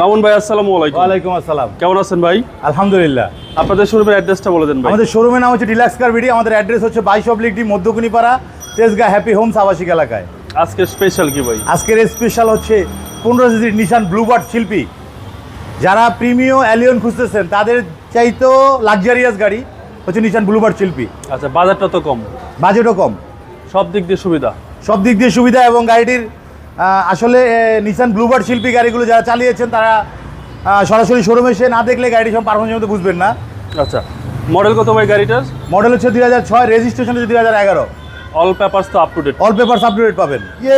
মামুন ভাই আসসালামু আলাইকুম। ওয়ালাইকুম আসসালাম। কেমন আছেন ভাই? আলহামদুলিল্লাহ। আপনাদের শোরুমের অ্যাড্রেসটা বলে দেন ভাই। আমাদের শোরুমের নাম হচ্ছে ডিলাক্স কার বিডি আমাদের অ্যাড্রেস হচ্ছে বাইশ oblique D Madhyakunipara Tejgaon happy homes আবাসিক এলাকায়। আজকে স্পেশাল কি ভাই? আজকের স্পেশাল হচ্ছে পনেরো সিজির নিশান ব্লুবার্ড শিল্পী। যারা প্রিমিয় অ্যালিয়ন খুঁজতেছেন তাদের চাইতেও লাক্সারিয়াস গাড়ি হচ্ছে নিশান ব্লুবার্ড শিল্পী। আচ্ছা বাজারটা তো কম। বাজেটও কম। সব দিক দিয়ে সুবিধা। সব দিক দিয়ে সুবিধা এবং গাড়িটির আসলে নিশান ব্লুবার্ড শিল্পী গাড়িগুলো যারা চালিয়েছেন তারা সরাসরি শোরুমে এসে না দেখলে গাড়িটি সব পারফরমেন্স মধ্যে বুঝবেন না। আচ্ছা মডেল কত ভাই গাড়িটার? মডেল হচ্ছে দুই হাজার ছয় রেজিস্ট্রেশন হচ্ছে দুই হাজার এগারো। অল পেপারস তো up to date all paper update পাবেন। যে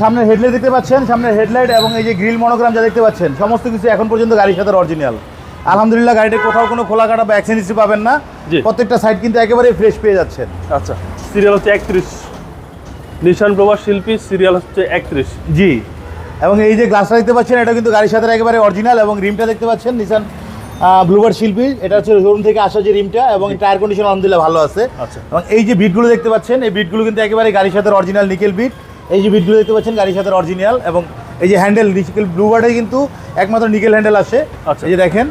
সামনের হেডলাইট দেখতে পাচ্ছেন সামনের হেডলাইট এবং এই যে গ্রিল মনোগ্রাম যা দেখতে পাচ্ছেন সমস্ত কিছু এখন পর্যন্ত গাড়ির সাথে অরিজিনাল আলহামদুলিল্লাহ গাড়িতে কোথাও কোনো খোলা কাটা বা অ্যাক্সিডেন্ট পাবেন না। প্রত্যেকটা সাইড কিন্তু একেবারে ফ্রেশ পেয়ে যাচ্ছেন। আচ্ছা সিরিয়াল হচ্ছে একত্রিশ। নিশান প্রভার শিল্পী সিরিয়াল হচ্ছে একত্রিশ। জি। এবং এই যে গ্লাসটা দেখতে পাচ্ছেন এটা কিন্তু গাড়ির সাথে একেবারে অরিজিনাল এবং রিমটা দেখতে পাচ্ছেন নিশান ব্লুবার শিল্পী। এটা হচ্ছে শোরুম থেকে আসা যে রিমটা এবং টায়ার কন্ডিশন আলহামদুলিল্লাহ ভালো আছে। আচ্ছা। এবং এই যে বিটগুলো দেখতে পাচ্ছেন এই বিটগুলো কিন্তু একেবারে গাড়ির সাথে অরিজিনাল নিকেল বিট এই যে বিটগুলো দেখতে পাচ্ছেন গাড়ির সাথে অরিজিনাল এবং এই যে হ্যান্ডেল নিকেল ব্লুবার্ডে কিন্তু একমাত্র নিকেল হ্যান্ডেল আসে। আচ্ছা। এই যে দেখেন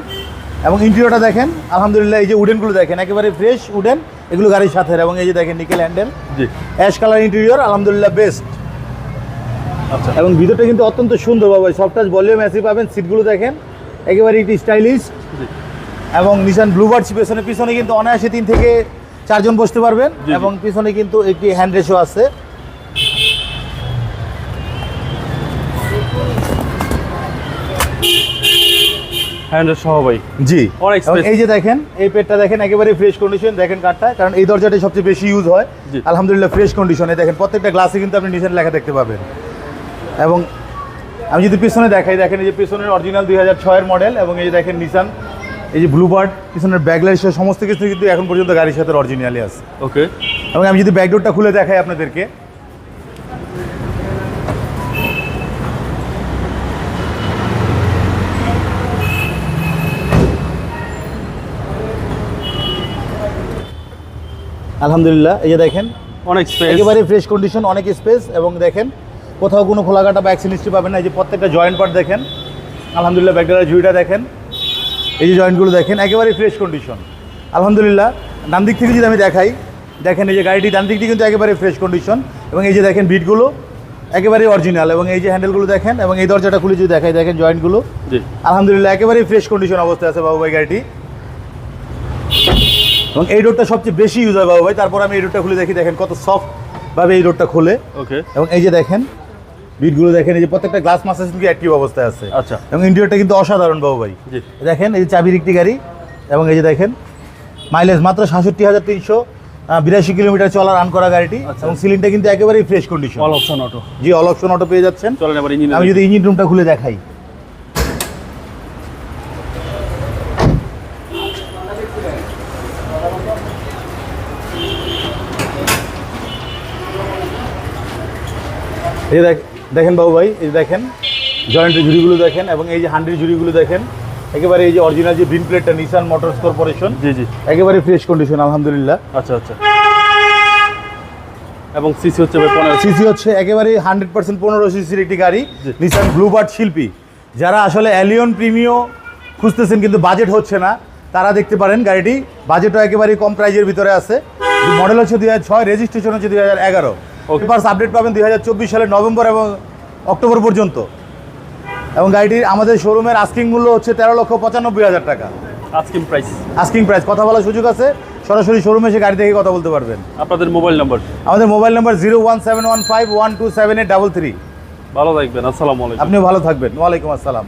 এবং ইন্টেরিয়রটা দেখেন আলহামদুলিল্লাহ এই যে উডেনগুলো দেখেন একেবারে ফ্রেশ উডেন এগুলো গাড়ির সাথে এবং এই যে দেখেন নিকেল হ্যান্ডেল। জি। অ্যাশ কালার ইন্টেরিয়র আলহামদুলিল্লাহ বেস্ট। আচ্ছা। এবং ভিতরটা কিন্তু অত্যন্ত সুন্দর বাবা সফট টাচ ভলিউম এসি পাবেন সিটগুলো দেখেন একেবারে একটি স্টাইলিশ। এবং নিশান ব্লুবার্ড পেছনে পিছনে কিন্তু অনায়াসে তিন থেকে চারজন বসতে পারবেন। এবং পিছনে কিন্তু একটি হ্যান্ড রেশো আছে। হ্যান্ডেল সহ ভাই। জি। অনেক এই যে দেখেন এই পেটটা দেখেন একেবারে ফ্রেশ কন্ডিশন দেখেন কাঠটা কারণ এই দরজাটাই সবচেয়ে বেশি ইউজ হয়। আলহামদুলিল্লাহ ফ্রেশ কন্ডিশনে দেখেন প্রত্যেকটা গ্লাসে কিন্তু আপনি নিশান লেখা দেখতে পাবেন। এবং আমি যদি পিছনে দেখাই দেখেন এই যে পিছনের অরিজিনাল দুই হাজার ছয়ের মডেল এবং এই যে দেখেন নিশান এই যে ব্লুবার্ড পিছনের ব্যাগলাইট সমস্ত কিছু কিন্তু এখন পর্যন্ত গাড়ির সাথে অরিজিনালি আছে। ওকে এবং আমি যদি ব্যাকডোরটা খুলে দেখাই আপনাদেরকে আলহামদুলিল্লাহ এই যে দেখেন অনেক স্পেস একেবারে ফ্রেশ কন্ডিশন অনেক স্পেস এবং দেখেন কোথাও কোনো খোলাঘাটা বা অ্যাক্সিডেন্ট পাবেন না। এই যে প্রত্যেকটা জয়েন্ট পার্ট দেখেন আলহামদুলিল্লাহ ব্যাকডোরের ঝুড়িটা দেখেন এই যে জয়েন্টগুলো দেখেন একেবারে ফ্রেশ কন্ডিশন আলহামদুলিল্লাহ ডান দিক থেকে যদি আমি দেখাই দেখেন এই যে গাড়িটি ডান দিকটি কিন্তু একেবারে ফ্রেশ কন্ডিশন এবং এই যে দেখেন বিটগুলো একেবারে অরিজিনাল এবং এই যে হ্যান্ডেলগুলো দেখেন এবং এই দরজাটা খুলে যদি দেখাই দেখেন জয়েন্টগুলো জি। আলহামদুলিল্লাহ একেবারেই ফ্রেশ কন্ডিশন অবস্থায় আছে বাবু ভাই গাড়িটি। এবং এই রোডটা সবচেয়ে বেশি ইউজ হয় বাবু ভাই। তারপর আমি এই রোডটা খুলে দেখি দেখেন কত সফট ভাবে এই রোডটা খুলে। ওকে এবং এই যে দেখেন বিটগুলো দেখেন এই যে প্রত্যেকটা গ্লাস মাসেজ কিন্তু অ্যাক্টিভ অবস্থায় আছে। আচ্ছা। এবং ইন্টেরিয়রটা কিন্তু অসাধারণ বাবু ভাই। জি। দেখেন এই যে চাবির একটি গাড়ি এবং এই যে দেখেন মাইলেজ মাত্র সাতষট্টি হাজার তিনশো বিরাশি কিলোমিটার চলা রান করা গাড়িটি আচ্ছা। এবং সিলিংটা কিন্তু একেবারেই fresh condition all option auto জি অল অপশন অটো পেয়ে যাচ্ছেন। চলেন এবার ইঞ্জিন আমি যদি ইঞ্জিন রুমটা খুলে দেখাই। এই দেখেন বাবু ভাই এই দেখেন জয়েন্টের ঝুড়িগুলো দেখেন এবং এই যে হান্ড্রেড ঝুড়িগুলো দেখেন একেবারে এই যে অরিজিনাল যে গ্রিন প্লেটটা নিসান মোটরস কর্পোরেশন জি জি। একেবারে ফ্রেশ কন্ডিশন আলহামদুলিল্লাহ। আচ্ছা আচ্ছা। এবং সিসি হচ্ছে পনেরো। সিসি হচ্ছে একেবারে হান্ড্রেড পার্সেন্ট পনেরো সিসির একটি গাড়ি। নিসান ব্লুবার্ড শিল্পী। যারা আসলে অ্যালিয়ন প্রিমিও খুঁজতেছেন কিন্তু বাজেট হচ্ছে না তারা দেখতে পারেন গাড়িটি। বাজেটও একেবারেই কম প্রাইজের ভিতরে আছে। মডেল হচ্ছে দুই হাজার ছয় রেজিস্ট্রেশন হচ্ছে দুই হাজার এগারো. পেপার্স আপডেট পাবেন দুই হাজার চব্বিশ সালের নভেম্বর এবং অক্টোবর পর্যন্ত। এবং গাড়িটির আমাদের শোরুমের আস্কিং মূল্য হচ্ছে তেরো লক্ষ পঁচানব্বই হাজার টাকা। আজকিম প্রাইস আস্কিং প্রাইস কথা বলার সুযোগ আছে? সরাসরি শোরুমে এসে গাড়ি থেকে কথা বলতে পারবেন। আপনাদের মোবাইল নাম্বার আমাদের mobile number zero one seven one five one two seven eight double three ভালো থাকবেন আসসালামু আলাইকুম। আপনিও ভালো থাকবেন। ওয়ালাইকুম আসসালাম।